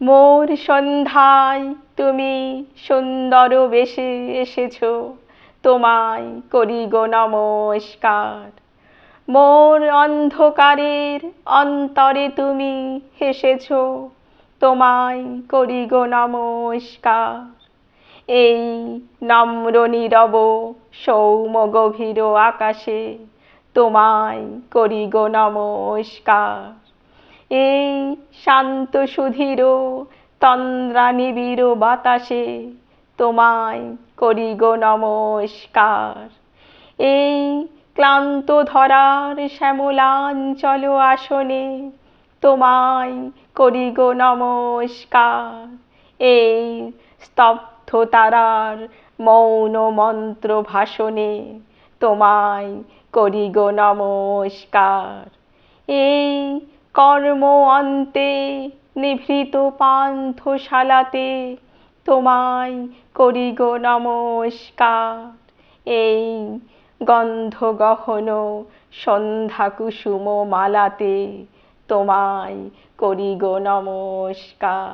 মোর সন্ধ্যায় তুমি সুন্দর বেশে এসেছ, তোমায় করি গো নমস্কার। মোর অন্ধকারের অন্তরে তুমি হেসেছ, তোমায় করি গো নমস্কার। এই নম্র নীরব সৌম গভীর আকাশে তোমায় করি গো নমস্কার। এই শান্ত সুধীর তন্দ্রা নিবিড় বাতাসে তোমায় করি গো নমস্কার। এই ক্লান্ত ধরার শ্যামলাঞ্চল আসনে তোমায় করি গো নমস্কার। এই স্তব্ধ তারার মৌন মন্ত্র ভাষণে তোমায় করি গো নমস্কার। এই কর্ম অন্তে নিভৃত পান্থশালাতে, তোমায় করি গো নমস্কার। এই গন্ধগহন সন্ধ্যা কুসুম মালাতে তোমায় করি গো নমস্কার।